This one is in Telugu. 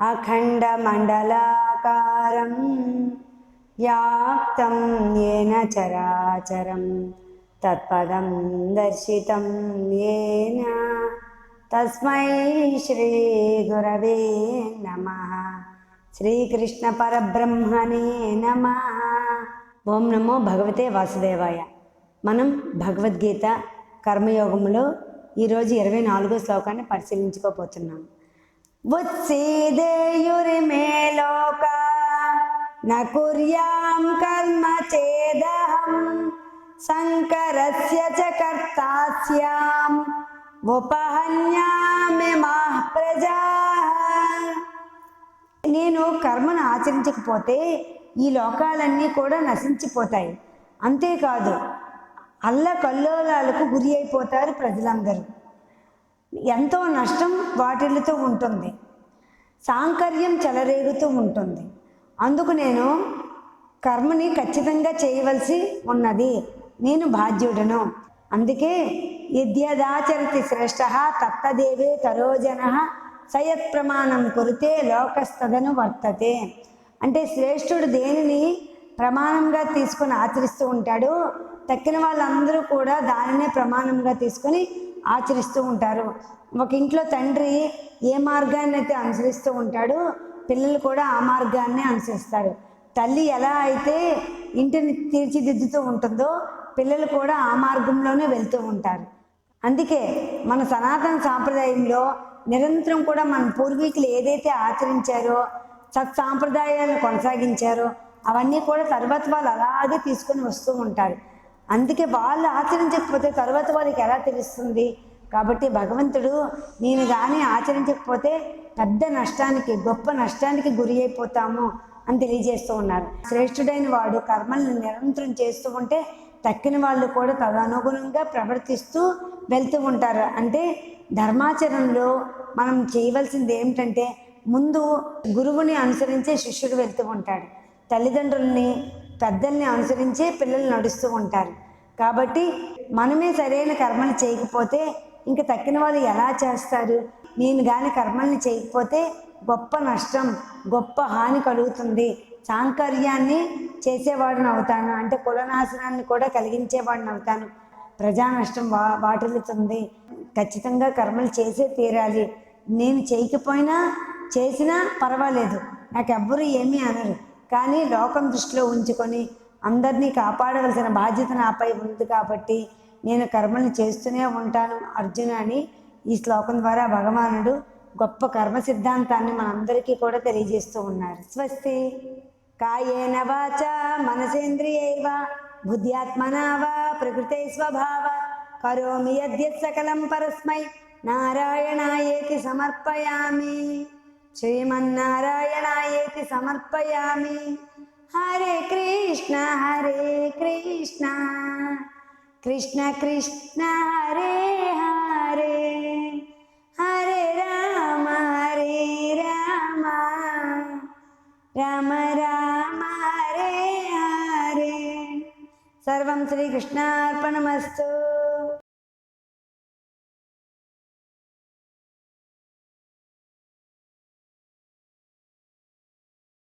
अखण्डमण्डलाकारं व्याप्तं येन चराचरं तत्पदं दर्शितं येन तस्मै श्रीगुरवे नमः శ్రీకృష్ణపరబ్రహ్మణే నమ ఓం నమో భగవతే వాసుదేవాయ మనం భగవద్గీత కర్మయోగంలో ఈరోజు ఇరవై నాలుగో శ్లోకాన్ని పరిశీలించుకోబోతున్నాం ఉత్సీదేయురిమే లోక న కుర్యాం కర్మ చేదహం శంకరస్య చ కర్తాస్యాం ఉపహన్యామి మా ప్రజా నేను కర్మను ఆచరించకపోతే ఈ లోకాలన్నీ కూడా నశించిపోతాయి. అంతేకాదు అల్ల కల్లోలాలకు గురి అయిపోతారు ప్రజలందరూ. ఎంతో నష్టం వాటిల్లుతూ ఉంటుంది. సాంకర్యం చెలరేగుతూ ఉంటుంది. అందుకు నేను కర్మని ఖచ్చితంగా చేయవలసి ఉన్నది. నేను బాధ్యుడను. అందుకే యద్యదాచరతి శ్రేష్ట తత్తదేవే తరోజన సయత్ ప్రమాణం కొరితే లోకస్తదను వర్తతే. అంటే శ్రేష్ఠుడు దేనిని ప్రమాణంగా తీసుకొని ఆచరిస్తూ ఉంటాడు తక్కిన వాళ్ళందరూ కూడా దానినే ప్రమాణంగా తీసుకొని ఆచరిస్తూ ఉంటారు. ఒక ఇంట్లో తండ్రి ఏ మార్గాన్ని అయితే అనుసరిస్తూ ఉంటాడో పిల్లలు కూడా ఆ మార్గాన్ని అనుసరిస్తారు. తల్లి ఎలా అయితే ఇంటిని తీర్చిదిద్దుతూ ఉంటుందో పిల్లలు కూడా ఆ మార్గంలోనే వెళ్తూ ఉంటారు. అందుకే మన సనాతన సాంప్రదాయంలో నిరంతరం కూడా మన పూర్వీకులు ఏదైతే ఆచరించారో సత్సాంప్రదాయాలను కొనసాగించారో అవన్నీ కూడా తర్వాత వాళ్ళు అలాగే తీసుకొని వస్తూ ఉంటారు. అందుకే వాళ్ళు ఆచరించకపోతే తర్వాత వాళ్ళకి ఎలా తెలుస్తుంది? కాబట్టి భగవంతుడు నేను కానీ ఆచరించకపోతే పెద్ద నష్టానికి గొప్ప నష్టానికి గురి అయిపోతాము అని తెలియజేస్తూ ఉన్నారు. శ్రేష్ఠుడైన వాడు కర్మల్ని నిరంతరం చేస్తూ ఉంటే తక్కిన వాళ్ళు కూడా తదనుగుణంగా ప్రవర్తిస్తూ వెళ్తూ ఉంటారు. అంటే ధర్మాచరణలో మనం చేయవలసింది ఏమిటంటే ముందు గురువుని అనుసరించే శిష్యుడు వెళ్తూ ఉంటాడు. తల్లిదండ్రుల్ని పెద్దల్ని అనుసరించే పిల్లలు నడుస్తూ ఉంటారు. కాబట్టి మనమే సరైన కర్మలు చేయకపోతే ఇంక తక్కిన వాళ్ళు ఎలా చేస్తారు? నేను కానీ కర్మల్ని చేయకపోతే గొప్ప నష్టం గొప్ప హాని కలుగుతుంది. సాంకర్యాన్ని చేసేవాడిని అవుతాను. అంటే కులనాశనాన్ని కూడా కలిగించేవాడిని అవుతాను. ప్రజా నష్టం వా వాటిల్లుతుంది. ఖచ్చితంగా కర్మలు చేసే తీరాలి. నేను చేయకపోయినా చేసినా పర్వాలేదు. నాకు ఎవ్వరూ ఏమీ అనరు. కానీ లోకం దృష్టిలో ఉంచుకొని అందరినీ కాపాడవలసిన బాధ్యత నాపై ఉంది కాబట్టి నేను కర్మని చేస్తూనే ఉంటాను అర్జున అని ఈ శ్లోకం ద్వారా భగవానుడు గొప్ప కర్మ సిద్ధాంతాన్ని మనందరికీ కూడా తెలియజేస్తూ ఉన్నారు. స్వస్తి. కాయేన వాచ మనసేంద్రియైర్వ బుద్ధ్యాత్మనా వా ప్రకృతే స్వభావ కరోమి యద్యత్ సకలం పరస్మై నారాయణాయేతి సమర్పయామి. శ్రీమన్నారాయణాయేతి సమర్పయామి. कृष्ण हरे कृष्ण कृष्ण कृष्ण हरे हरे हरे राम हरे राम राम राम हरे हरे सर्व श्री कृष्णार्पणमस्तु